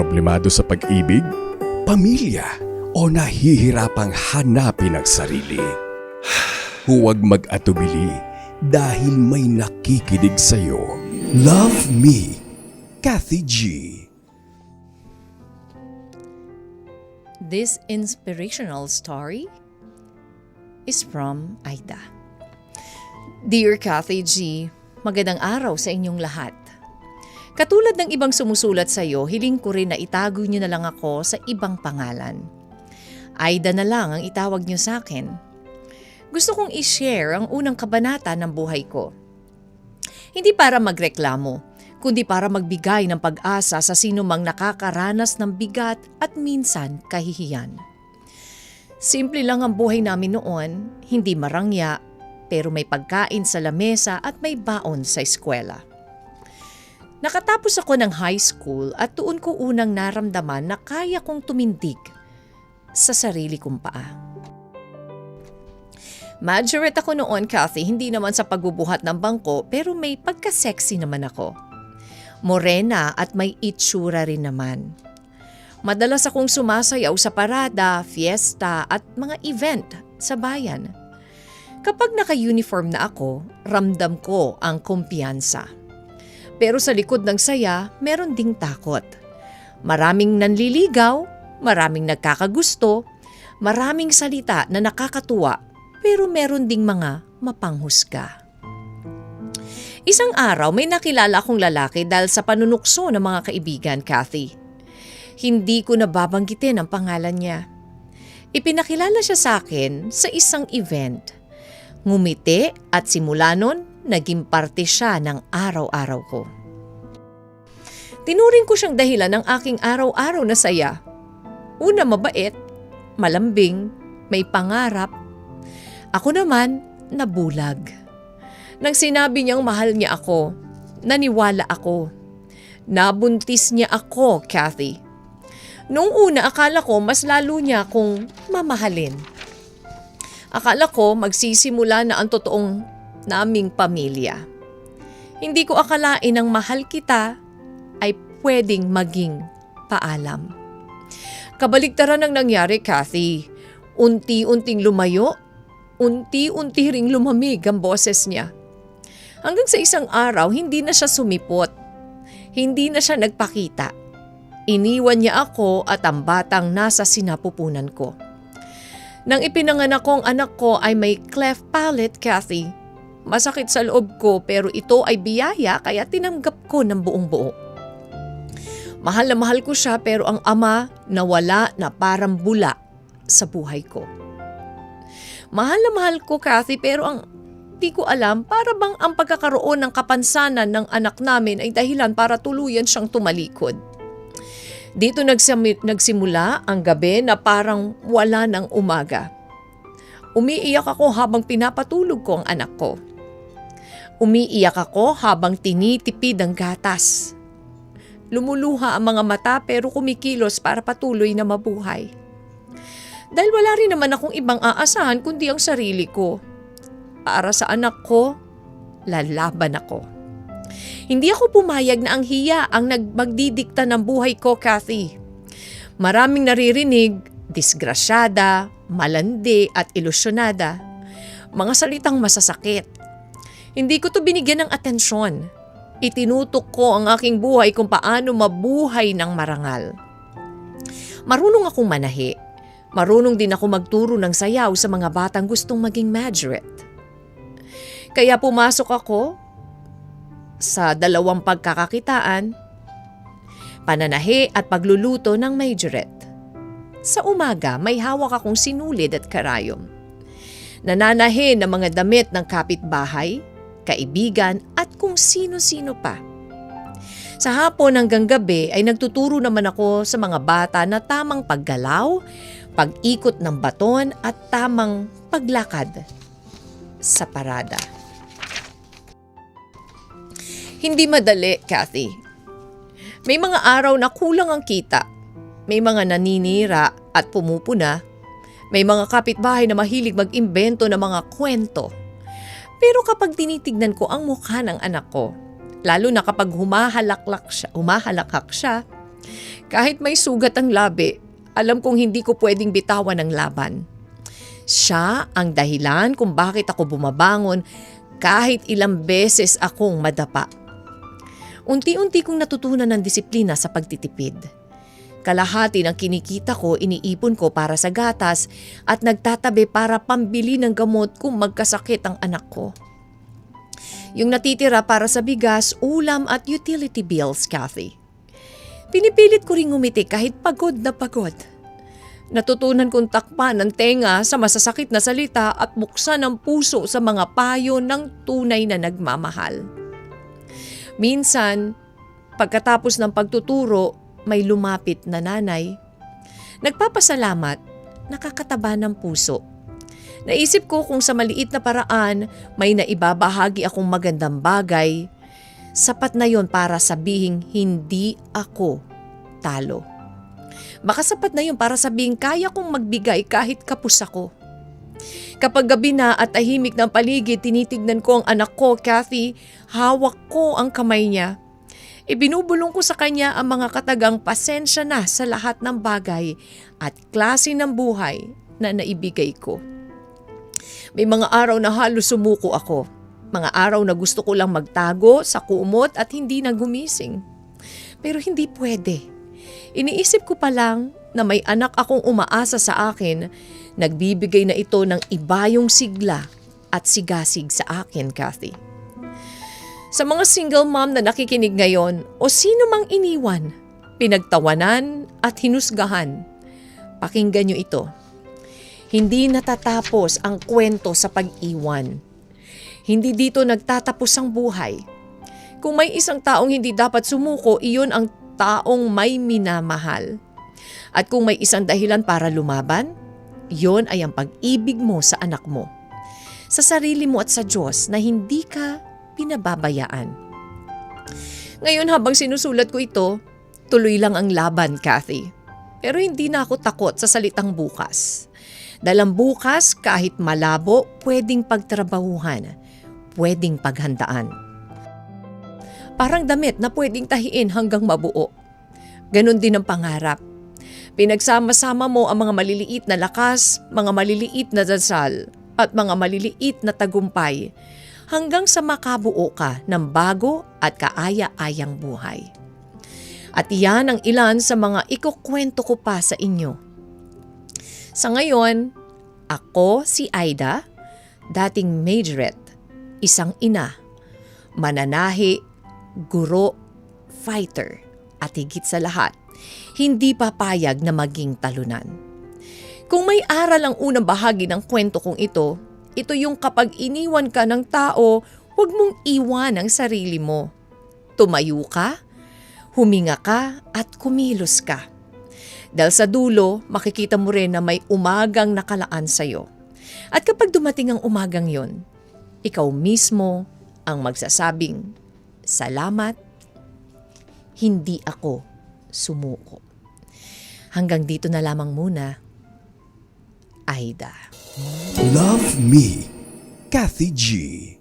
problemado sa pag-ibig, pamilya, o nahihirapang hanapin ang sarili. Huwag mag-atubili dahil may nakikinig sa'yo. Love me, Kathy G. This inspirational story is from Aida. Dear Kathy G, magandang araw sa inyong lahat. Katulad ng ibang sumusulat sa iyo, hiling ko rin na itago niyo na lang ako sa ibang pangalan. Aida na lang ang itawag niyo sa akin. Gusto kong i-share ang unang kabanata ng buhay ko. Hindi para magreklamo, kundi para magbigay ng pag-asa sa sino mang nakakaranas ng bigat at minsan kahihiyan. Simple lang ang buhay namin noon, hindi marangya, pero may pagkain sa lamesa at may baon sa eskwela. Nakatapos ako ng high school at doon ko unang naramdaman na kaya kong tumindig sa sarili kong paa. Majorette ako noon, Kathy, hindi naman sa pagbubuhat ng bangko pero may pagka-sexy naman ako. Morena at may itsura rin naman. Madalas akong sumasayaw sa parada, fiesta at mga event sa bayan. Kapag naka-uniform na ako, ramdam ko ang kumpiyansa. Pero sa likod ng saya, meron ding takot. Maraming nanliligaw, maraming nagkakagusto, maraming salita na nakakatuwa, pero meron ding mga mapanghusga. Isang araw may nakilala akong lalaki dahil sa panunukso ng mga kaibigan, Kathy. Hindi ko nababanggitin ang pangalan niya. Ipinakilala siya sa akin sa isang event. Ngumiti at simula nun, naging parte siya ng araw-araw ko. Tinuring ko siyang dahilan ng aking araw-araw na saya. Una mabait, malambing, may pangarap. Ako naman, nabulag. Nang sinabi niyang mahal niya ako, naniwala ako. Nabuntis niya ako, Kathy. Noong una akala ko mas lalo niya akong mamahalin. Akala ko magsisimula na ang totoong naming pamilya. Hindi ko akalain ang mahal kita ay pwedeng maging paalam. Kabaligtaran ang nangyari, Kathy. Unti-unting lumayo, unti-unti ring lumamig ang boses niya. Hanggang sa isang araw, hindi na siya sumipot. Hindi na siya nagpakita. Iniwan niya ako at ang batang nasa sinapupunan ko. Nang ipinanganak ko ang anak ko ay may cleft palate, Kathy. Masakit sa loob ko pero ito ay biyaya kaya tinanggap ko ng buong buo. Mahal na mahal ko siya pero ang ama nawala na parang bula sa buhay ko. Mahal na mahal ko, Kathy, pero ang di ko alam para bang ang pagkakaroon ng kapansanan ng anak namin ay dahilan para tuluyan siyang tumalikod. Dito nagsimula ang gabi na parang wala ng umaga. Umiiyak ako habang pinapatulog ko ang anak ko. Umiiyak ako habang tinitipid ang gatas. Lumuluha ang mga mata pero kumikilos para patuloy na mabuhay. Dahil wala rin naman akong ibang aasahan kundi ang sarili ko. Para sa anak ko, lalaban ako. Hindi ako pumayag na ang hiya ang nagmagdidikta ng buhay ko, Kathy. Maraming naririnig, disgrasyada, malandi at ilusyonada. Mga salitang masasakit. Hindi ko to binigyan ng atensyon. Itinutok ko ang aking buhay kung paano mabuhay ng marangal. Marunong akong manahi. Marunong din ako magturo ng sayaw sa mga batang gustong maging majorette. Kaya pumasok ako sa dalawang pagkakakitaan, pananahi at pagluluto ng majorette. Sa umaga, may hawak akong sinulid at karayom. Nananahi ng mga damit ng kapitbahay, kaibigan at kung sino-sino pa. Sa hapon hanggang gabi ay nagtuturo naman ako sa mga bata na tamang paggalaw, pag-ikot ng baton at tamang paglakad sa parada. Hindi madali, Kathy. May mga araw na kulang ang kita. May mga naninira at pumupuna. May mga kapitbahay na mahilig mag-imbento ng mga kwento. Pero kapag tinitignan ko ang mukha ng anak ko, lalo na kapag humahalaklak siya, humahalakhak siya, Kahit may sugat ang labi, alam kong hindi ko pwedeng bitawan ang laban. Siya ang dahilan kung bakit ako bumabangon kahit ilang beses akong madapa. Unti-unti kong natutunan ng disiplina sa pagtitipid. Kalahati ng kinikita ko iniipon ko para sa gatas at nagtatabi para pambili ng gamot kung magkasakit ang anak ko. Yung natitira para sa bigas, ulam at utility bills, Kathy. Pinipilit ko ring ngumiti kahit pagod na pagod. Natutunan kong takpan ng tenga sa masasakit na salita at buksan ang puso sa mga payo ng tunay na nagmamahal. Minsan, pagkatapos ng pagtuturo, may lumapit na nanay. Nagpapasalamat, nakakataba ng puso. Naisip ko kung sa maliit na paraan may naibabahagi akong magandang bagay, sapat na yon para sabihing hindi ako talo. Baka sapat na yun para sabihing kaya kong magbigay kahit kapus ako. Kapag gabi na at tahimik ng paligid, tinitignan ko ang anak ko, Kathy. Hawak ko ang kamay niya. Ibinubulong ko sa kanya ang mga katagang pasensya na sa lahat ng bagay at klase ng buhay na naibigay ko. May mga araw na halos sumuko ako. Mga araw na gusto ko lang magtago sa kumot at hindi na gumising. Pero hindi pwede. Iniisip ko pa lang na may anak akong umaasa sa akin, nagbibigay na ito ng ibayong sigla at sigasig sa akin, Kathy. Sa mga single mom na nakikinig ngayon o sino mang iniwan, pinagtawanan at hinusgahan, pakinggan nyo ito. Hindi natatapos ang kwento sa pag-iwan. Hindi dito nagtatapos ang buhay. Kung may isang taong hindi dapat sumuko, iyon ang taong may minamahal. At kung may isang dahilan para lumaban, iyon ay ang pag-ibig mo sa anak mo. Sa sarili mo at sa Diyos na hindi ka pinababayaan. Ngayon habang sinusulat ko ito, tuloy lang ang laban, Kathy. Pero hindi na ako takot sa salitang bukas. Dalang bukas, kahit malabo, pwedeng pagtrabahuhan, pwedeng paghandaan. Parang damit na pwedeng tahiin hanggang mabuo. Ganon din ang pangarap. Pinagsama-sama mo ang mga maliliit na lakas, mga maliliit na dasal, at mga maliliit na tagumpay hanggang sa makabuo ka ng bago at kaaya-ayang buhay. At iyan ang ilan sa mga ikukwento ko pa sa inyo. Sa ngayon, ako si Aida, dating majorette, isang ina, mananahi, guro, fighter, at higit sa lahat, hindi papayag na maging talunan. Kung may aral ang unang bahagi ng kwento kong ito, ito yung kapag iniwan ka ng tao, huwag mong iwan ang sarili mo. Tumayo ka, huminga ka at kumilos ka. Dahil sa dulo, makikita mo rin na may umagang nakalaan sa'yo. At kapag dumating ang umagang yon, ikaw mismo ang magsasabing, Salamat, hindi ako sumuko. Hanggang dito na lamang muna, Aida. Love Me, Kathy G.